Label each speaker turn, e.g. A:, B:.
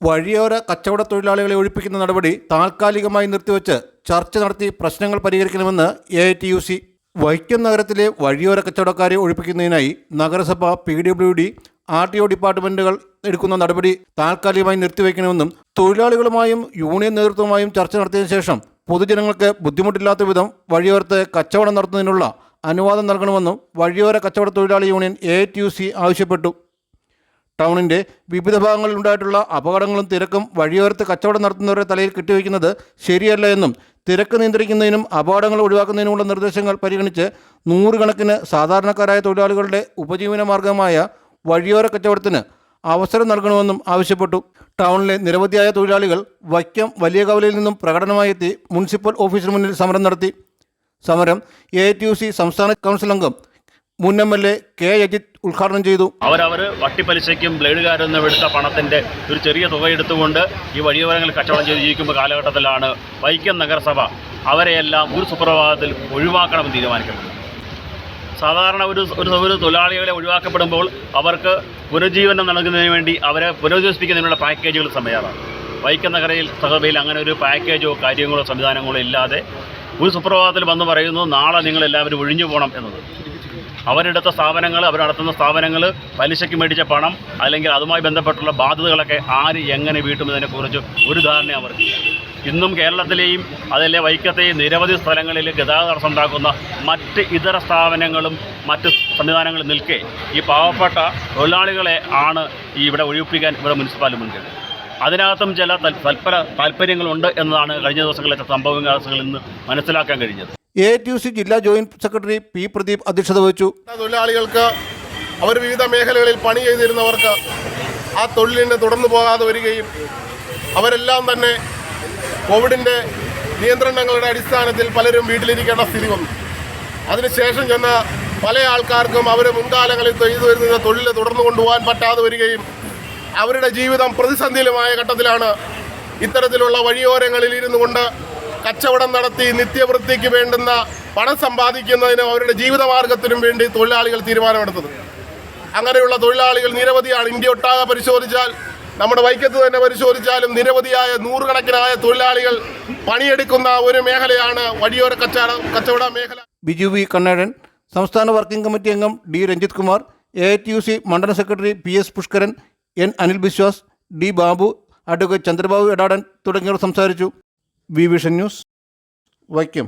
A: വഴിയോര കച്ചവട തൊഴിലാളികളെ ഒഴിപ്പിക്കുന്ന നടപടി താൽക്കാലികമായി നിർത്തിവെച്ച് ചർച്ച നടത്തി പ്രശ്നങ്ങൾ പരിഹരിക്കണമെന്ന് A I T U C Vaikom നഗരത്തിലെ വഴിയോര കച്ചവടക്കാരെ ഒഴിപ്പിക്കുന്നതിനായി നഗരസഭ P W D R T O ഡിപ്പാർട്ട്മെന്റുകൾ എടുക്കുന്ന നടപടി താൽക്കാലികമായി നിർത്തിവെക്കണമെന്നും തൊഴിലാളികളുമായും യൂണിയൻ നേതൃത്വവുമായും ചർച്ച നടത്തിയതിനു ശേഷം പൊതുജനങ്ങൾക്ക് ബുദ്ധിമുട്ടില്ലാത്ത വിധം വഴിയോരത്ത് കച്ചവടം നടത്തുന്നതിനുള്ള അനുവാദം നൽകണമെന്നും വഴിയോര കച്ചവട തൊഴിലാളി union A T U C ആവശ്യപ്പെട്ടു. ടൗണിന്റെ വിവിധ ഭാഗങ്ങളിൽ ഉണ്ടായിട്ടുള്ള അപകടങ്ങളും തിരക്കും വഴിയോരത്ത് കച്ചവടം നടത്തുന്നവരുടെ തലയിൽ കെട്ടിവയ്ക്കുന്നത് ശരിയല്ല എന്നും തിരക്ക് നിയന്ത്രിക്കുന്നതിനും അപകടങ്ങൾ ഒഴിവാക്കുന്നതിനുമുള്ള നിർദ്ദേശങ്ങൾ പരിഗണിച്ച് നൂറുകണക്കിന് സാധാരണക്കാരായ തൊഴിലാളികളുടെ ഉപജീവന മാർഗമായ വഴിയോര കച്ചവടത്തിന് അവസരം നൽകണമെന്നും ആവശ്യപ്പെട്ടു. ടൗണിലെ നിരവധിയായ തൊഴിലാളികൾ വൈക്കം വലിയ കവലയിൽ നിന്നും പ്രകടനമായി എത്തി മുനിസിപ്പൽ ഓഫീസിന് മുന്നിൽ സമരം നടത്തി. സമരം എ ടി യു സി സംസ്ഥാന കൗൺസിൽ അംഗം മുൻ M L A K Ajith ഉദ്ഘാടനം ചെയ്തു.
B: അവരവർ വട്ടിപ്പലിശയ്ക്കും ബ്ലേഡുകാരിൽ നിന്ന് എടുത്ത പണത്തിന്റെ ഒരു ചെറിയ തുക എടുത്തുകൊണ്ട് ഈ വഴിയോരങ്ങളിൽ കച്ചവടം ചെയ്ത് ജീവിക്കുമ്പോൾ കാലഘട്ടത്തിലാണ് വൈക്കം നഗരസഭ അവരെയെല്ലാം ഒരു സുപ്രഭാതത്തിൽ ഒഴിവാക്കണമെന്ന് തീരുമാനിക്കുന്നത് സാധാരണ ഒരു ഒരു ഒരു തൊഴിലാളികളെ ഒഴിവാക്കപ്പെടുമ്പോൾ അവർക്ക് പുനരുജ്ജീവനം നൽകുന്നതിന് വേണ്ടി അവരെ പുനരുജ്ജീവിപ്പിക്കുന്നതിനുള്ള പാക്കേജുകൾ സമയമാണ്. വൈക്കം നഗരയിൽ സഹബയിൽ അങ്ങനെ ഒരു പാക്കേജോ കാര്യങ്ങളോ സംവിധാനങ്ങളോ ഇല്ലാതെ ഒരു സുപ്രഭാതത്തിൽ വന്ന് പറയുന്നു നാളെ നിങ്ങൾ എല്ലാവരും ഒഴിഞ്ഞു പോകണം എന്നത്. അവരെടുത്ത സ്ഥാപനങ്ങൾ അവർ നടത്തുന്ന സ്ഥാപനങ്ങൾ പലിശയ്ക്ക് മേടിച്ച പണം അല്ലെങ്കിൽ അതുമായി ബന്ധപ്പെട്ടുള്ള ബാധ്യതകളൊക്കെ ആര് എങ്ങനെ വീട്ടുമെന്നതിനെക്കുറിച്ച് ഒരു ധാരണ അവർക്കില്ല ഇന്നും കേരളത്തിലെയും അതല്ലേ വൈക്കത്തെയും നിരവധി സ്ഥലങ്ങളിൽ ഗതാഗത തടസ്സം ഉണ്ടാക്കുന്ന മറ്റ് ഇതര സ്ഥാപനങ്ങളും മറ്റ് സംവിധാനങ്ങളും നിൽക്കെ ഈ പാവപ്പെട്ട തൊഴിലാളികളെ ആണ് ഈ ഇവിടെ ഒഴിപ്പിക്കാൻ ഇവിടെ മുനിസിപ്പാലിറ്റി മുൻകൈ അതിനകത്തും ചില തൽ- തൽപര താല്പര്യങ്ങളുണ്ട് എന്നതാണ് കഴിഞ്ഞ ദിവസങ്ങളിലെ സംഭവ വികാസങ്ങളിൽ നിന്ന് മനസ്സിലാക്കാൻ കഴിഞ്ഞത്.
A: എ ടി യു സി ജില്ലാ ജോയിന്റ് സെക്രട്ടറി പി പ്രദീപ് അധ്യക്ഷത വഹിച്ചു.
C: തൊഴിലാളികൾക്ക് അവർ വിവിധ മേഖലകളിൽ പണി ചെയ്തിരുന്നവർക്ക് ആ തൊഴിലിന് തുടർന്നു പോകാതെ വരികയും അവരെല്ലാം തന്നെ കോവിഡിന്റെ നിയന്ത്രണങ്ങളുടെ അടിസ്ഥാനത്തിൽ പലരും വീട്ടിലിരിക്കേണ്ട സ്ഥിതി വന്നു. അതിനുശേഷം ചെന്ന പല ആൾക്കാർക്കും അവർ മുൻകാലങ്ങളിൽ ചെയ്തു വരുന്ന തൊഴിൽ തുടർന്നു കൊണ്ടുപോകാൻ പറ്റാതെ വരികയും അവരുടെ ജീവിതം പ്രതിസന്ധിയിലുമായ ഘട്ടത്തിലാണ് ഇത്തരത്തിലുള്ള വഴിയോരങ്ങളിൽ ഇരുന്നു കൊണ്ട് കച്ചവടം നടത്തി നിത്യവൃത്തിക്ക് വേണ്ടുന്ന പണം സമ്പാദിക്കുന്നതിനും അവരുടെ ജീവിതമാർഗത്തിനും വേണ്ടി തൊഴിലാളികൾ തീരുമാനമെടുത്തത്. അങ്ങനെയുള്ള തൊഴിലാളികൾ നിരവധിയാണ് ഇന്ത്യ ഒട്ടാകെ പരിശോധിച്ചാൽ നമ്മുടെ വൈക്കത്ത് തന്നെ പരിശോധിച്ചാലും നിരവധിയായ നൂറുകണക്കിനായ തൊഴിലാളികൾ പണിയെടുക്കുന്ന ഒരു മേഖലയാണ് വഴിയോര കച്ചവട കച്ചവട മേഖല.
A: ബിജു വി കണ്ണേടൻ സംസ്ഥാന വർക്കിംഗ് കമ്മിറ്റി അംഗം D Ranjith Kumar A T U C മണ്ഡലം secretary P S Pushkaran N Anil Biswas D Babu advocate Chandrababu Edatan തുടങ്ങിയവർ സംസാരിച്ചു. V vision news Vaikom.